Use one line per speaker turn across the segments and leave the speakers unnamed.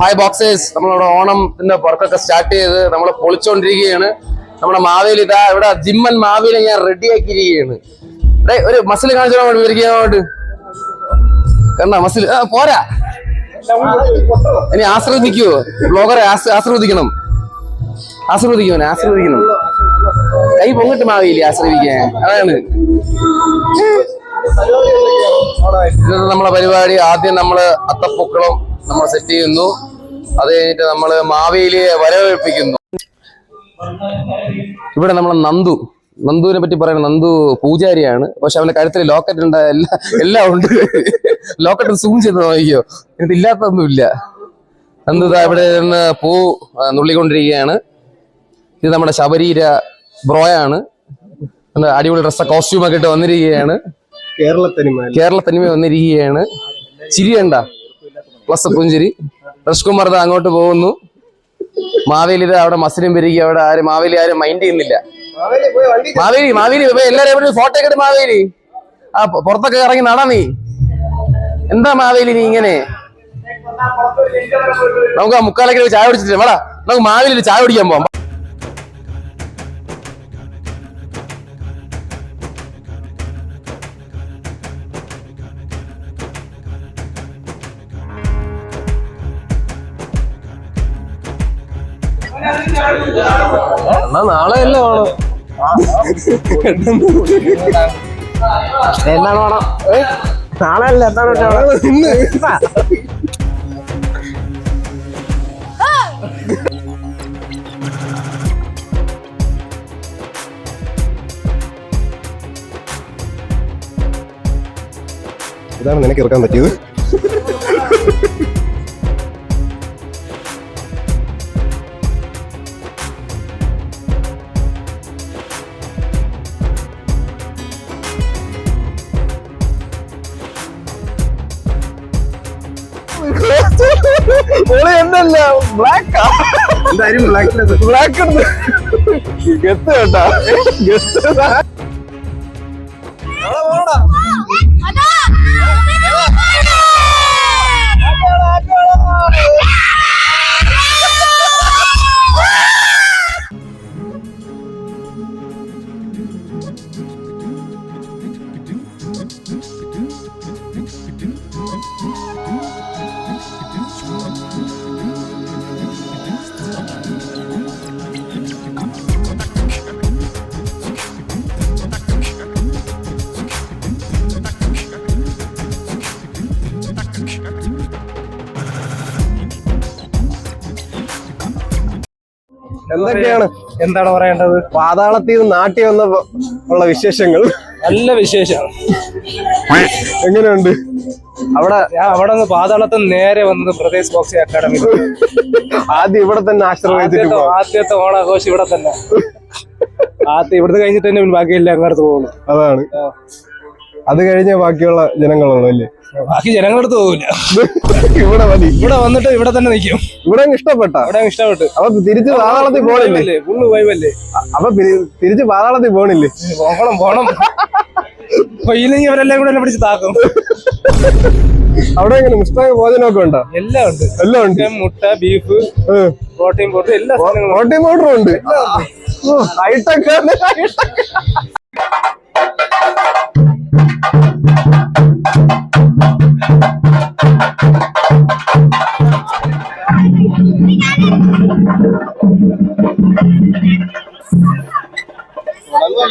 Hi Boxers നമ്മളിവിടെ ഓണത്തിന്റെ വർക്കൊക്കെ സ്റ്റാർട്ട് ചെയ്ത് നമ്മൾ പൊളിച്ചോണ്ടിരിക്കുകയാണ്. നമ്മുടെ മാവേലി ഇതാ ഇവിടെ ജിമ്മൻ മാവേലി ഞാൻ റെഡി ആക്കിയിരിക്കുകയാണ്. ഡേയ്, ഒരു മസിൽ കാണിച്ചാൽ വേണ്ടി കണ്ടാ മസിൽ ആ പോരാ. ഇനി ആശ്രവദിക്കുവോ ബ്ലോഗറെ ആശ്രവദിക്കണം ആശ്രവദിക്കണം ആശ്രവദിക്കണം കൈ പൊങ്ങിട്ട് മാവേലി ആശ്രയിക്കാൻ അതാണ്. ഇന്നത്തെ നമ്മളെ പരിപാടി. ആദ്യം നമ്മൾ അത്തപ്പൂക്കളം നമ്മൾ സെറ്റ് ചെയ്യുന്നു. അത് കഴിഞ്ഞിട്ട് നമ്മൾ മാവേലിയെ വരവേൽപ്പിക്കുന്നു. ഇവിടെ നമ്മൾ നന്ദു. നന്ദുവിനെ പറ്റി പറയുന്നത് നന്ദു പൂജാരിയാണ്. പക്ഷെ അവന്റെ കഴുത്തിൽ ലോക്കറ്റ് ഉണ്ട് എല്ലാ എല്ലാം ഉണ്ട്. ലോക്കറ്റ് സൂം ചെയ്ത് നോക്കിയോ? ഇതിനകത്ത് ഇല്ലാത്തൊന്നുമില്ല നന്ദു ഇവിടെ നിന്ന് പൂ നുള്ളിക്കൊണ്ടിരിക്കുകയാണ്. ഇത് നമ്മുടെ ശബരീര ബ്രോയാണ്. അടിപൊളി ഡ്രസ്സ കോസ്റ്റ്യൂമൊക്കെ ഇട്ട് വന്നിരിക്കുകയാണ്.
കേരളത്തനിമ
കേരള തനിമ വന്നിരിക്കുകയാണ്. ചിരി കണ്ട? പ്ലസ് പുഞ്ചിരി. റഷ്കുമാർ അങ്ങോട്ട് പോകുന്നു. മാവേലി ഇത് അവിടെ മസിലും പെരുകി അവിടെ ആരും മാവേലി ആരും മൈൻഡ് ചെയ്യുന്നില്ല. മാവേലി മാവേലി എല്ലാരും ഫോട്ടോ ഒക്കെ എടുത്ത് മാവേലി. ആ പുറത്തൊക്കെ ഇറങ്ങി നടാ നീ. എന്താ മാവേലി നീ ഇങ്ങനെ? നമുക്ക് ആ മുക്കാലൊക്കെ ചായ കുടിച്ചിട്ട് വേടാ നമുക്ക് മാവേലി ചായ കുടിക്കാൻ പോവാം. എന്നാ നാളെ അല്ലേ വേണം
എന്നാണ് വേണം? നാളെ അല്ല എന്താണ് ഇതാണ് നിനക്ക് ഇറക്കാൻ പറ്റിയത്?
എന്നല്ല ബ്ലാക്ക്
എന്തായാലും ബ്ലാക്ക്
ബ്ലാക്ക് ഗത്ത് കേട്ടാ ഗത്ത്
എന്തൊക്കെയാണ്?
എന്താണ് പറയേണ്ടത്?
പാതാളത്തിൽ നിന്ന് നാട്ടി വന്ന ഉള്ള വിശേഷങ്ങൾ.
നല്ല വിശേഷം.
എങ്ങനെയുണ്ട്? അവിടെ
അവിടെ നിന്ന് പാതാളത്തിൽ നേരെ വന്നത് പ്രദേശ് ബോക്സിംഗ് അക്കാഡമി
ആദ്യം ഇവിടെ തന്നെ ആശ്രയിച്ചിട്ട്
ആദ്യത്തെ ഓണാഘോഷം ഇവിടെ തന്നെ. ആദ്യം ഇവിടുന്ന് കഴിഞ്ഞിട്ട് തന്നെ ബാക്കിയെല്ലാം അങ്ങോട്ട് പോകുന്നു.
അതാണ്. അത് കഴിഞ്ഞ ബാക്കിയുള്ള ജനങ്ങളുള്ളൂ അല്ലേ?
ബാക്കി ജനങ്ങളടുത്ത് പോകില്ല
ഇവിടെ മതി.
ഇവിടെ വന്നിട്ട് ഇവിടെ തന്നെ നിൽക്കും
ഇവിടെ ഇഷ്ടപ്പെട്ട?
ഇവിടെ ഇഷ്ടപ്പെട്ടു.
അപ്പൊ തിരിച്ച് പാതാളത്തിൽ പോണില്ലേ?
ഫുള്ള് വൈബല്ലേ
അപ്പൊ തിരി- തിരിച്ച് പാതാളത്തിൽ പോണില്ലേ?
പോകണം പോണം ഇല്ലെങ്കിൽ അവരെല്ലാം കൂടെ പിടിച്ച് താക്കും.
അവിടെ എങ്ങനെ മുസ്താഖ് ഭോജനമൊക്കെ ഉണ്ടോ?
എല്ലാം ഉണ്ട്.
എല്ലാം ഉണ്ട്.
മുട്ട ബീഫ് പ്രോട്ടീൻ പൗഡർ എല്ലാ പ്രോട്ടീൻ
പൗഡറും ഉണ്ട്. ഉണ്ട്. ഹൈടെക്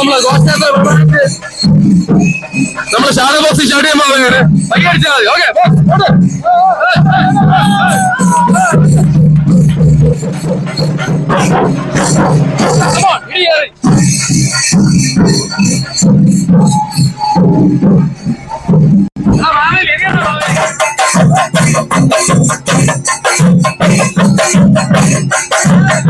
നമ്മളെ
നമ്മളെ ഷാഡോ ബോക്സ് ഷാഡ് ചെയ്യാൻ പോകുന്നത് കൈയടിച്ചാൽ മതി ഓക്കെ
Thank you.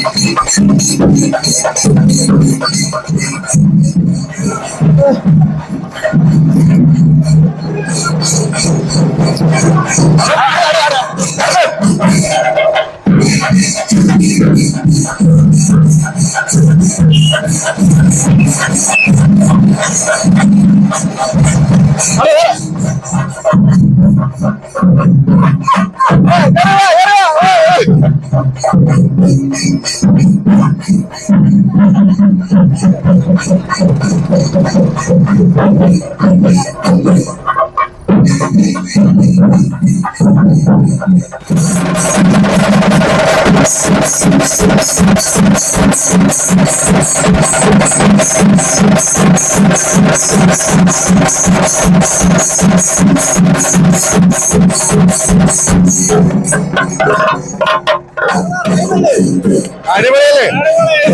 ഇങ്ങനെ ഇരുന്നാ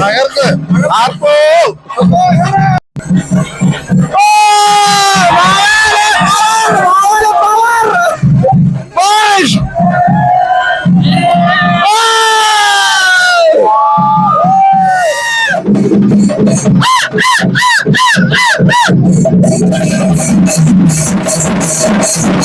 തകർത്ത് ഓണക്കളിയെ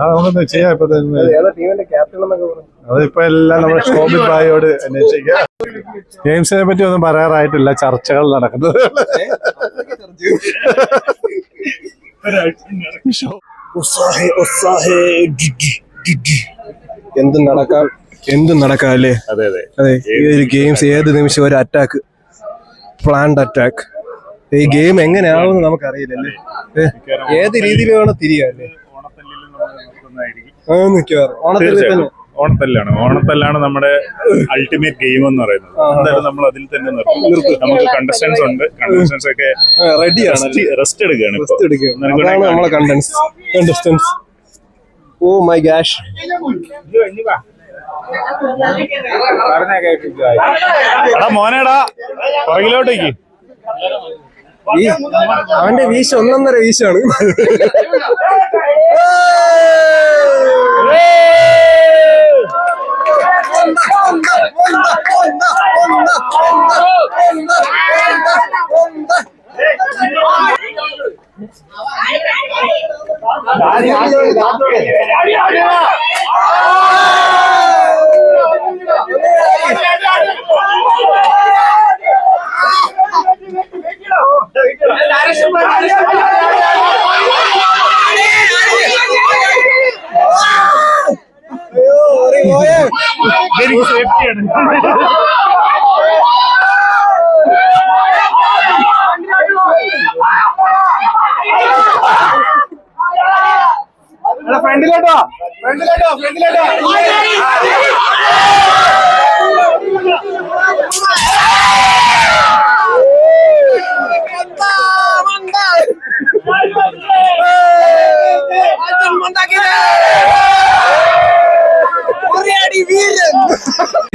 നമുക്കൊന്ന് ചെയ്യാം ഇപ്പൊ തന്നെ. അതിപ്പോ എല്ലാം നമ്മുടെ ഭായിയോട് ഗെയിംസിനെ പറ്റി ഒന്നും പറയാറായിട്ടില്ല ചർച്ചകൾ നടക്കുന്നത്.
എന്തും നടക്കാം. എന്തും നടക്കാം അല്ലേ
അതെ അതെ.
അതെ ഈ ഒരു ഗെയിംസ് ഏത് നിമിഷം ഒരു അറ്റാക്ക് പ്ലാൻഡ് അറ്റാക്ക് ഈ ഗെയിം എങ്ങനെയാവുമെന്ന് നമുക്കറിയില്ലല്ലേ ഏത് രീതിയിൽ വേണം മിക്കവാറും. ഓണത്തിൽ തന്നെ.
ഓണത്തല്ലാണ്. ഓണത്തല്ലാണ് നമ്മുടെ അൾട്ടിമേറ്റ് ഗെയിം എന്ന് പറയുന്നത്. എന്തായാലും നമ്മൾ അതിൽ തന്നെ നിർത്തും. നമുക്ക് കണ്ടസ്റ്റൻസ് ഉണ്ട്. കണ്ടസ്റ്റൻസ് ഒക്കെ
റെഡിയാണ്
റെസ്റ്റ് എടുക്കുകയാണ്
കണ്ടസ്റ്റൻസ് ഓ മൈ ഗാഷ്
എടാ മോനേടാ പുറകിലോട്ടേക്ക്.
അവന്റെ വീശ ഒന്നൊന്നര വീശാണ്. 给你的。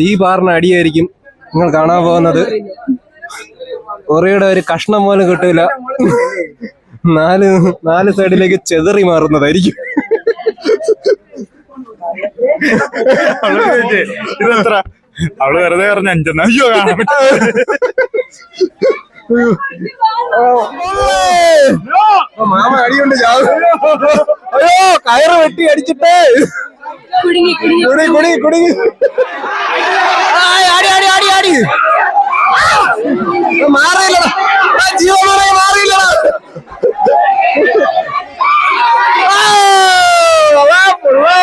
ഈ പാറിന് അടിയായിരിക്കും നിങ്ങൾ കാണാൻ പോകുന്നത്. ഒറയുടെ ഒരു കഷ്ണം പോലും കിട്ടൂല. നാല് നാല് സൈഡിലേക്ക് ചെതറി മാറുന്നതായിരിക്കും.
അവൾ വെറുതെ പറഞ്ഞ അഞ്ചെണ്ണ. അയ്യോ.
മാമ അടിയുണ്ട് അയ്യോ കയറ് വെട്ടി അടിച്ചിട്ടേ.
കുടുങ്ങി കുടുങ്ങി.
കുടി കുടി കുടുങ്ങി. ആയ്, ആടി ആടി ആടി ആടി. മാറിയില്ലടാ. ആ, മാറിയില്ലടാ. ആ, വാ, വാ.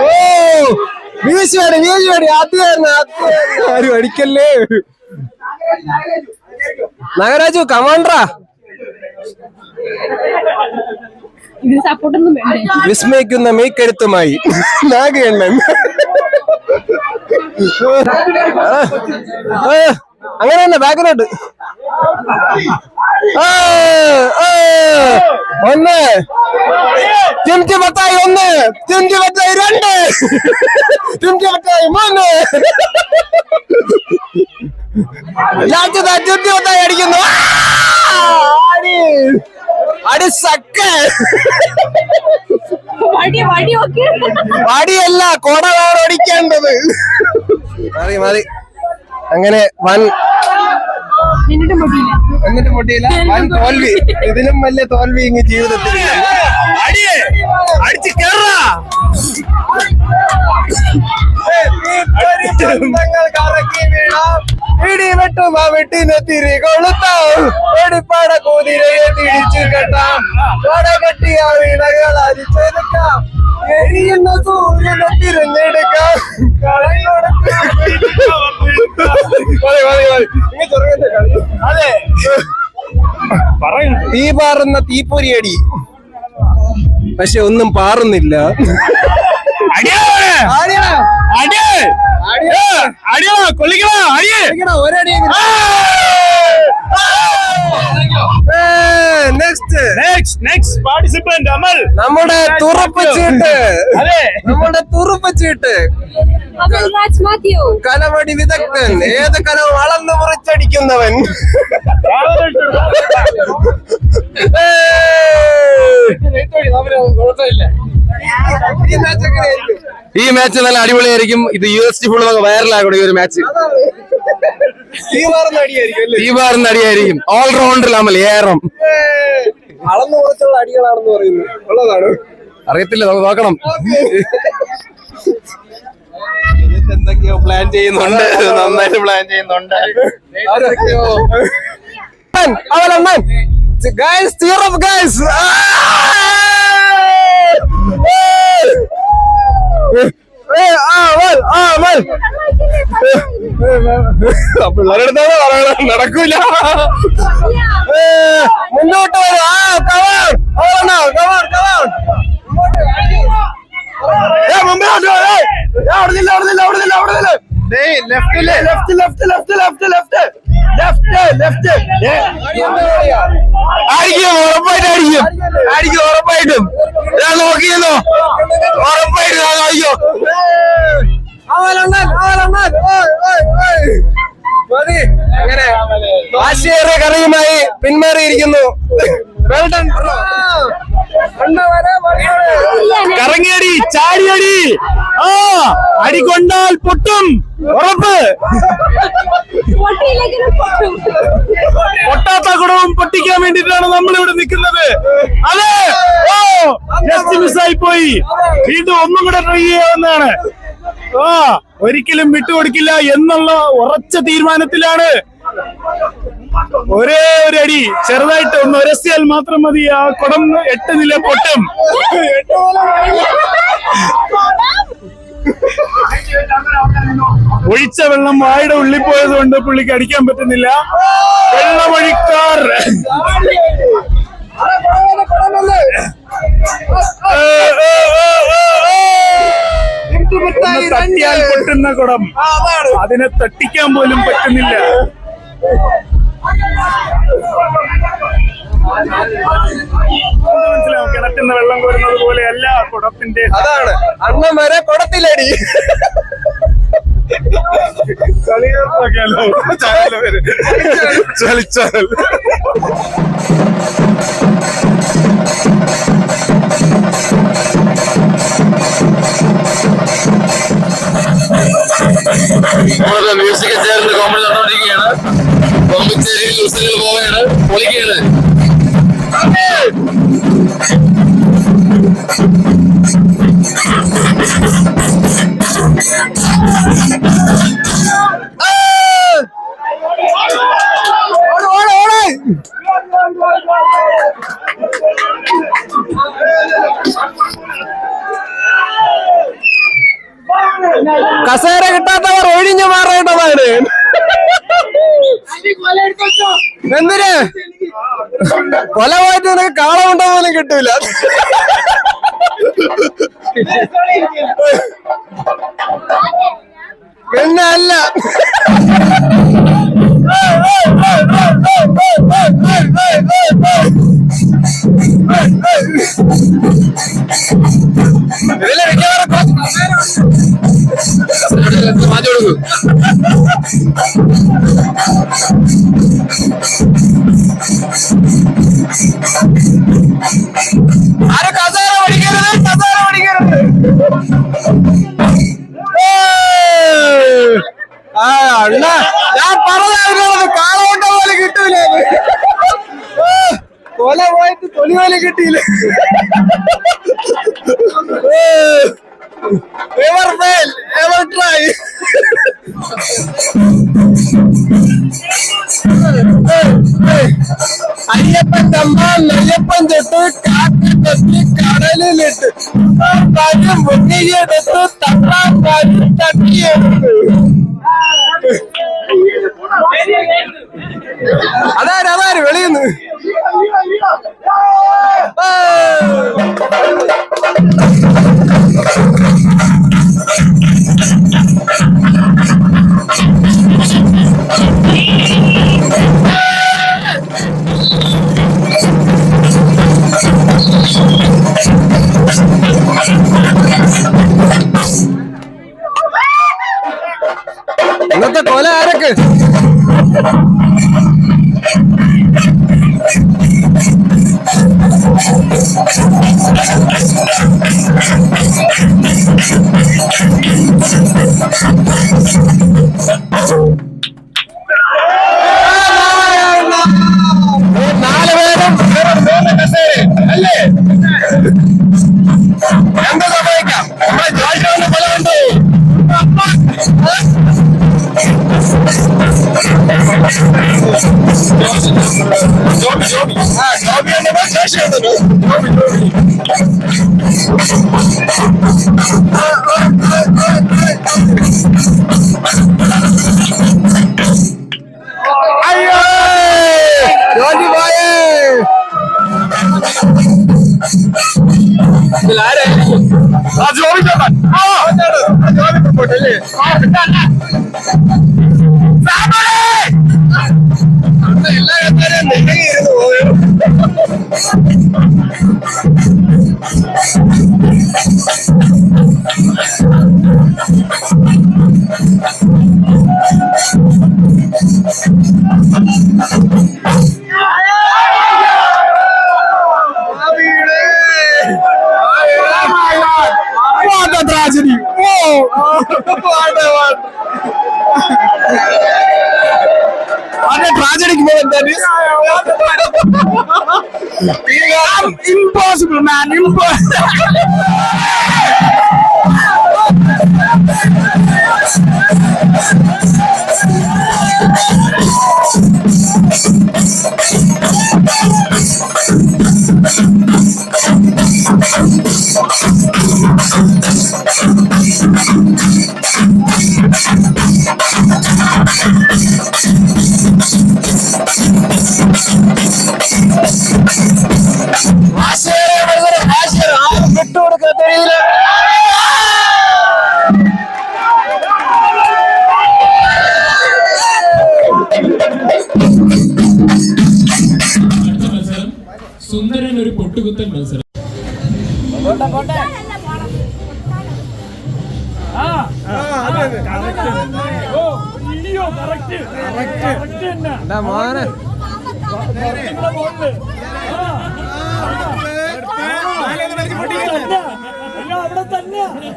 ഓ വീശുവാടി വീശുവാടി ആദ്യമായിരുന്നു ആദ്യമായിരുന്നു ആരും അടിക്കല്ലേ? നഗരാജു കമാൻഡറാ. വിസ്മയിക്കുന്ന മെയ്ക്കരുത്തുമായി നാഗയണ്ണൻ ആ, അങ്ങനെ തന്നെ ബാക്കിലോട്ട് ഒന്ന്. ടിംറ്റി പത്തായി ഒന്ന്. ടിംറ്റി പത്തായി രണ്ട്. ടിംറ്റി പത്തായി മൂന്ന്. ലാസ്റ്റതാ ടിംറ്റി പത്തായി അടിക്കുന്നു. വടിയല്ല കൊടവാണ് ഓടിക്കേണ്ടത് മാറി മാറി. അങ്ങനെ വൻ
എന്നിട്ട്
മുട്ടിയില്ല. തോൽവി. ഇതിലും വലിയ തോൽവി ഇങ്ങ് ജീവിതത്തിൽ
അടിച്ച് കേറാ.
തിരിച്ചു കെട്ടാം. വീണകൾ എരിയുന്ന സൂര്യനെ തിരഞ്ഞെടുക്കാം. തീ പാറുന്ന തീപ്പൊരിയടി. പക്ഷെ ഒന്നും പാറുന്നില്ല.
കൊള്ളിക്കണോ? അടിയേ.
ഒരടിയെങ്കിലും. Next
next next participant Amal
നമ്മുടെ തുറപ്പച്ചീട്ട്
അതെ.
നമ്മുടെ
തുറപ്പച്ചീട്ട്
കലവടി വിദഗ്ധൻ. ഏത് കലവും അളന്നു മുറിച്ചടിക്കുന്നവൻ.
ഈ മാച്ച് നല്ല അടിപൊളിയായിരിക്കും. ഇത് യു എസ് ടി ഫുൾ വൈറലാകൂടെ ഈ ഒരു മാച്ച് ഈ ബാറിന്റെ അടിയായിരിക്കും ഓൾറൗണ്ടർ അമൽ ഏറം.
അളന്നു മുറിച്ചുള്ള അടികളാണെന്ന് പറയുന്നു. ഉള്ളതാണ്.
അറിയത്തില്ല നമ്മൾ നോക്കണം.
എന്തൊക്കെയോ പ്ലാൻ ചെയ്യുന്നുണ്ട്. നന്നായിട്ട് പ്ലാൻ ചെയ്യുന്നുണ്ട്. അവലണ്ണൻ ഗൈസ് തീറപ്പ് ഗൈസ് പിള്ളേരെടുത്താണ് പറയണം നടക്കൂല. മുന്നോട്ട് വരും. ആ കവാൻ അവലണ്ണ കവാൻ കവാൻ ഏ മുമ്പേ. ഏ, അവിടുന്നില്ല അവിടുന്നില്ല അവിടുന്നില്ല അവിടുന്നില്ല left left left left left left left
അടിക്കും ഉറപ്പായിട്ടും അടിക്കും അടിക്കും ഉറപ്പായിട്ടും. ഞാൻ നോക്കിയെന്നോ ഉറപ്പായിട്ടും അയ്യോ
അവലണ്ണൻ അവലണ്ണൻ വാശിയേറിയ കറിയുമായി പിന്മാറിയിരിക്കുന്നു.
കറങ്ങിയടി ചാടിയടി. ആ അടി കൊണ്ടാൽ പൊട്ടും. ഉറപ്പ്. പൊട്ടാത്ത കുടവും പൊട്ടിക്കാൻ വേണ്ടിട്ടാണ് നമ്മൾ ഇവിടെ നിൽക്കുന്നത്. അതെ. ഓ ജസ്റ്റ് മിസ്സായി പോയി. വീണ്ടും ഒന്നും കൂടെ ട്രൈ ചെയ്യാവുന്നതാണ്. ആ ഒരിക്കലും വിട്ടുകൊടുക്കില്ല എന്നുള്ള ഉറച്ച തീരുമാനത്തിലാണ്. ഒരേ ഒരു അടി ചെറുതായിട്ട് ഒന്ന് ഒരസിയാൽ മാത്രം മതി. ആ കുടം എട്ട് നില പൊട്ടും. ഒഴിച്ച വെള്ളം വായുടെ ഉള്ളിൽ പോയത് കൊണ്ട് പുള്ളിക്ക് അടിക്കാൻ പറ്റുന്നില്ല. വെള്ളമൊഴിക്കാർ. ഏ, ഏ, ഏ, ഏ, തട്ടിയാൽ പൊട്ടുന്ന കുടം. അതിനെ തട്ടിക്കാൻ പോലും പറ്റുന്നില്ല. മനസ്സിലാവും? കിണറ്റുന്ന വെള്ളം കോരുന്നത് പോലെയല്ല കുടത്തിന്റെ
അതാണ്. അണ്ണൻ വരെ കുടത്തിലടി.
ചലിച്ചാൽ
നമ്മളൊക്കെ മ്യൂസിക് ചേർന്ന് കോമഡി നടന്നുകൊണ്ടിരിക്കുകയാണ്. കോമ്പച്ചേരിയിൽ ഉത്സവങ്ങൾ പോവുകയാണ്. പൊളിക്കുകയാണ്.
കസേര കിട്ടാത്തവർ ഒഴിഞ്ഞു മാറേണ്ടതാണ്. എന്തിന്? കൊല പോയിട്ട് നിനക്ക് കാളമുണ്ട പോലും കിട്ടൂല. പിന്നെ അല്ല ഇതിലെ മിക്കവാറും കുറച്ച്
മാറ്റി കൊടുക്കൂ
ആരും പോയിട്ട് തൊലി പോലെ കിട്ടിയില്ല എവർ ഫെയിൽ എവർ ട്രൈ അയ്യപ്പന്റെ അമ്മ നെയ്യപ്പൻ തൊട്ട് കാട്ടിട്ടെത്തി കടലിലിട്ട് കാര്യം മുങ്ങിയെടുത്ത് തട്ടാൻ കാര്യം തട്ടിയെടുത്ത് ആ ജോബി ഉണ്ടോ ശേഷി ഉണ്ടോ ജോബി ജോബി അയ്യോ ജോലി പോയേ ഇതിലാരെ ആ ജോബി ചേട്ടൻ ആ ജോബി പോട്ടല്ലേ ആ പിന്നെ എല്ലാ family ആരും മോനെ.
അവിടെ തന്നെ അല്ല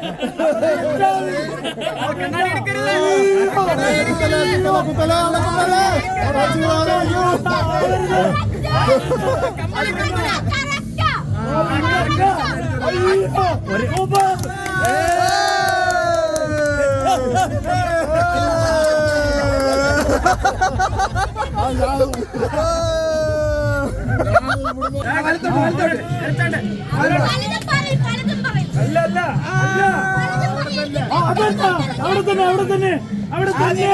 അല്ല അല്ല അവിടെ തന്നെ അവിടെ തന്നെ അവിടെ തന്നെ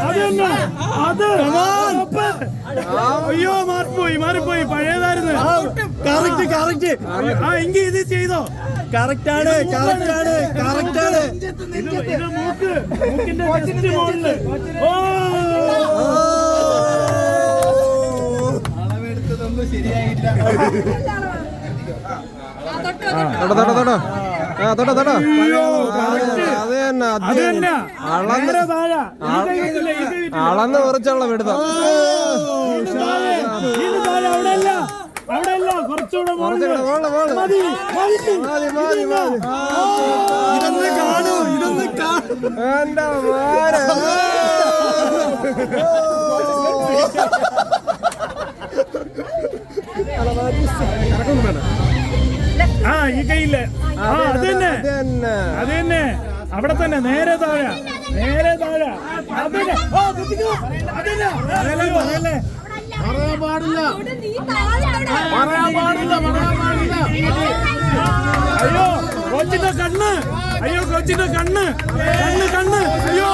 അത് തന്നെ അത്. അയ്യോ മാറിപ്പോയി മാറിപ്പോയി പഴയതായിരുന്നു കറക്റ്റ് കറക്റ്റ് ആ എങ്കിൽ ഇത് ചെയ്തോ. കറക്റ്റ് കറക്റ്റാണ് കറക്റ്റാണ് ആണ് കറക്റ്റ് ആണ് ഇത് ഇത് മൂക്ക്. മൂക്കിന്റെ ജസ്റ്റ് മുകളിൽ ഓ.
തൊട്ടോ തൊട്ടോ തൊട്ടോ. ആ തൊട്ടോ തൊട്ടോ. അത് തന്നെ അത്
അത് തന്നെ.
അളന്ന് കുറച്ചുള്ള എടുത്തോ
അവിടെ അല്ല കുറച്ചുകൂടെ. മതി, മതി.
മതി, മതി,
ഇതൊന്ന് കാണൂ ഇതൊന്ന്. ആ ഈ കയ്യിൽ. ആ അത് തന്നെ
അത് തന്നെ
അവിടെ തന്നെ നേരെ താഴെ. നേരെ താഴെ. അത് തന്നെ പറയാൻ പാടില്ല. പറയാൻ പാടില്ല പറയാൻ പാടില്ല. അയ്യോ കൊച്ചിന്റെ കണ്ണ്. അയ്യോ കൊച്ചിന്റെ കണ്ണ്. കണ്ണ് കണ്ണ്. അയ്യോ.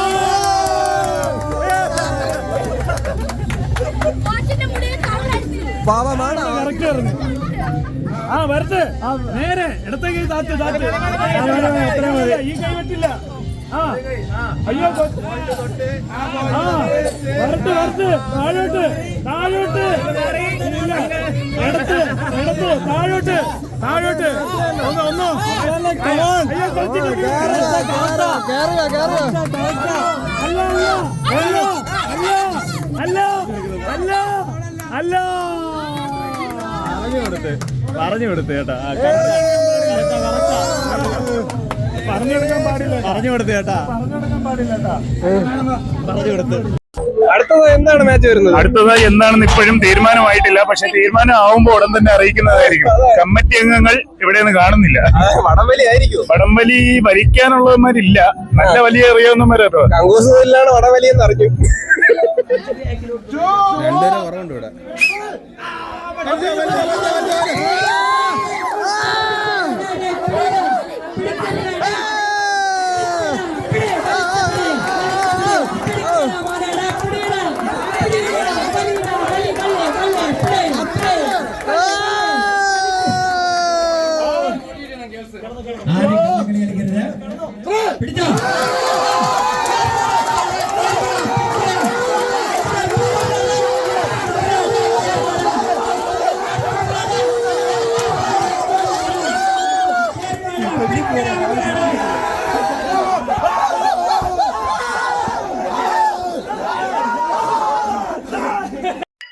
പാവമാണ്
കറക്റ്റ് പറഞ്ഞു ആ വരട്ടെ. നേരെ ഇടത്തേക്ക് കൈ താത്ത്. താത്ത് ഈ കൈ പറ്റില്ല ആ അയ്യോ വരട്ട് വരട്ട്. താഴോട്ട് താഴോട്ട്. ഇല്ല. ഇടത്ത് ഇടത്ത് താഴോട്ട് താഴോട്ട്. ഒന്ന് ഒന്നോ. അയ്യോ കൊച്ചിന്റെ കൈ.
കേറുക കേറുക
അല്ല അല്ല അല്ല അല്ല അല്ല അല്ല. പറഞ്ഞു കൊടുത്ത് പറഞ്ഞു കൊടുത്ത് കേട്ടാ. ആ, പറഞ്ഞു കൊടുക്കാൻ പാടില്ല പറഞ്ഞു കൊടുത്ത് കേട്ടാ പറഞ്ഞു കൊടുക്കാൻ പാടില്ല കേട്ടാ പറഞ്ഞു കൊടുത്ത്
അടുത്തത് എന്താണ് മാച്ച് വരുന്നത്
അടുത്തത് എന്താണെന്ന് ഇപ്പോഴും തീരുമാനമായിട്ടില്ല പക്ഷെ തീരുമാനം ആവുമ്പോൾ ഉടൻ തന്നെ അറിയിക്കുന്നതായിരിക്കും കമ്മിറ്റി അംഗങ്ങൾ ഇവിടെ നിന്ന് കാണുന്നില്ല
വടംവലി ആയിരിക്കും
വടംവലി ഭരിക്കാനുള്ളവന്മാരില്ല നല്ല വലിയ അറിയാവുന്നവരോ
കങ്കൂസുകളിലാണ് വടംവലി എന്ന് അറിഞ്ഞു രണ്ടുപേരെ കുറവുണ്ട് ഇവിടെ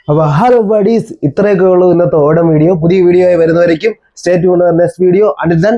അപ്പൊ ഹലോ ബഡീസ് ഇത്രയൊക്കെ ഉള്ളൂ ഇന്നത്തെ ഓടം വീഡിയോ പുതിയ വീഡിയോ ആയി വരുന്നവരേക്കും state next video until then